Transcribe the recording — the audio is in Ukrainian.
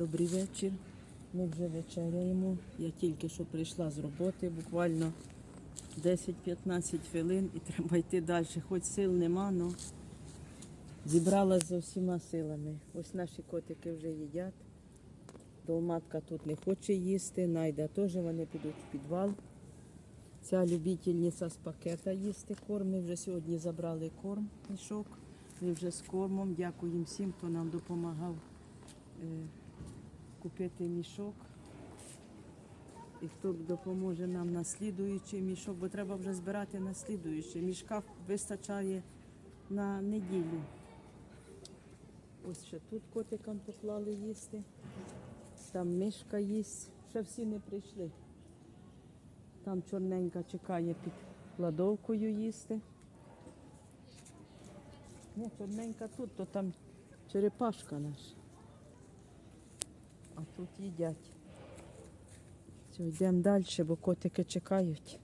Добрий вечір. Ми вже вечеряємо. Я тільки що прийшла з роботи, буквально 10-15 хвилин і треба йти далі. Хоч сил нема, але зібралася за всіма силами. Ось наші котики вже їдять. Долматка тут не хоче їсти, найда теж вони підуть в підвал. Ця любительниця з пакета їсти корм. Ми вже сьогодні забрали корм, мішок. Ми вже з кормом. Дякуємо всім, хто нам допомагав е, купити мішок. І хто допоможе нам на слідуючий мішок, бо треба вже збирати на слідуючий. Мішка вистачає на неділю. Ось ще тут котикам поклали їсти. Там мишка їсть. Ще всі не прийшли. Там чорненька чекає під кладовкою їсти. Ні, чорненька тут, то там черепашка наша. А тут їдять. Все, йдемо далі, бо котики чекають.